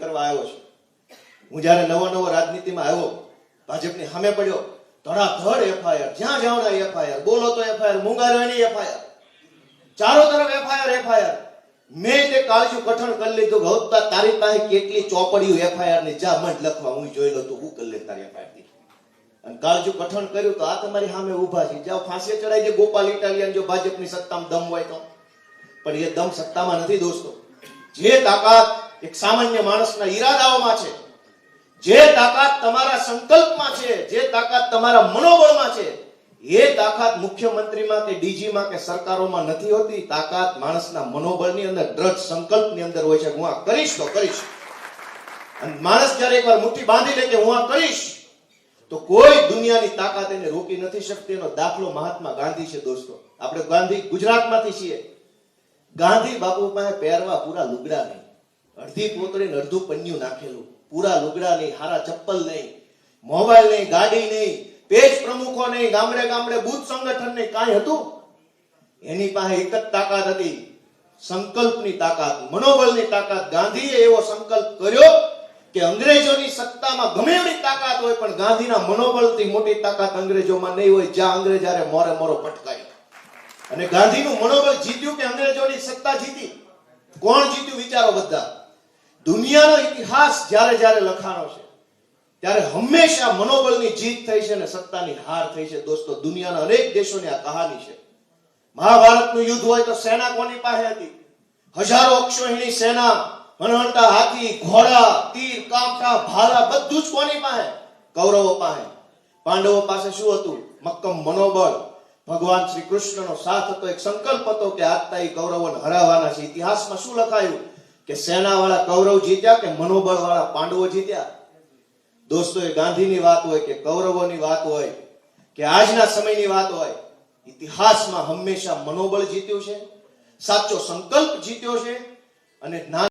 કરવા આવ્યો છું. હું જ્યારે નવો નવો રાજનીતિમાં આવ્યો, ભાજપની સામે પડ્યો, ધડાધડ એફઆઈઆર જ્યાં જાઓ એફઆઈઆર બોલો તો એફઆઈઆર મુંગારવાની એફઆઈઆર ચારો તરફ એફઆઈઆર એફઆઈઆર મેં તે કાળજું કઠણ કરી લીધું કે તારી પાસે કેટલી ચોપડીઓ એફઆઈઆરની, જા મંડ લખવા, હું જોઈ લો તો હું કરી લે તારી એફઆઈઆરથી અને કાળજું કઠણ કર્યું તો આ તમારી સામે ઊભા છે. જાઓ ફાંસી ચડાઈ દે, ગોપાલ ઇટાલિયન જો ભાજપની સત્તામાં દમ હોય તો. પણ એ દમ સત્તામાં નથી દોસ્તો. જે તાકાત એક સામાન્ય માણસના ઈરાદાઓમાં છે. જે તાકાત તમારા સંકલ્પમાં છે, જે તાકાત તમારા મનોબળમાં છે, એ તાકાત મુખ્યમંત્રીમાં કે ડીજીમાં કે સરકારોમાં નથી હોતી. તાકાત માણસના મનોબળની અંદર, દ્રઢ સંકલ્પની અંદર હોય છે હું આ કરીશ તો કરીશ. અને માણસ જ્યારે એકવાર મુઠ્ઠી બાંધી લે કે હું આ કરીશ, તો કોઈ દુનિયાની તાકાત એને રોકી નથી શકતી. એનો દાખલો મહાત્મા ગાંધી છે દોસ્તો. આપણે ગાંધી ગુજરાતમાંથી છીએ. ગાંધી બાપુ પાસે પહેરવા પૂરા લુગડા નહીં. અડધી પોતળી અડધું પન્યું નાખેલું. પૂરા લુગડા નહીં, હારા ચપ્પલ નહીં, મોબાઈલ નહીં, ગાડી નહીં, પેજ પ્રમુખો નહીં, ગામડે ગામડે બુથ સંગઠન નહીં, કાંઈ હતું? એની પાસે એક જ તાકાત હતી. સંકલ્પની તાકાત, મનોબળની તાકાત. ગાંધીએ એવો સંકલ્પ કર્યો કે અંગ્રેજોની સત્તામાં ગમે એવી તાકાત હોય, પણ ગાંધીના મનોબળથી મોટી તાકાત અંગ્રેજોમાં નહીં હોય, જ્યાં અંગ્રેજારે મોરે મોરો પટકાય અને ગાંધીનું મનોબળ જીત્યું કે અંગ્રેજોની સત્તા જીતી? કોણ જીત્યું વિચારો બધા? દુનિયાનો ઇતિહાસ જ્યારે જ્યારે લખાણો છે, ત્યારે હંમેશા મનોબળની જીત થઈ છે અને સત્તાની હાર થઈ છે. દોસ્તો, દુનિયાના અનેક દેશોની આ કહાની છે. મહાભારતનું યુદ્ધ હોય તો સેના કોની પાસે હતી? હજારો અક્ષોહિણી સેના વનવંતા હાથી, ઘોડા, તીર, કામઠા, ભાલા, બધું જ કોની પાસે? કૌરવો પાસે. પાંડવો પાસે શું હતું? મક્કમ મનોબળ. ભગવાન શ્રી કૃષ્ણનો સાથ હતો, એક સંકલ્પ હતો કે આજતા એ કૌરવોને હરાવવાના છે. ઇતિહાસમાં શું લખાયું? કે સેનાવાળા કૌરવ જીત્યા કે મનોબળ વાળા પાંડવો જીત્યા? દોસ્તો, એ ગાંધીની વાત હોય કે કૌરવોની વાત હોય કે આજના સમયની વાત હોય, ઇતિહાસમાં હંમેશા મનોબળ જીત્યું છે, સાચો સંકલ્પ જીત્યો છે અને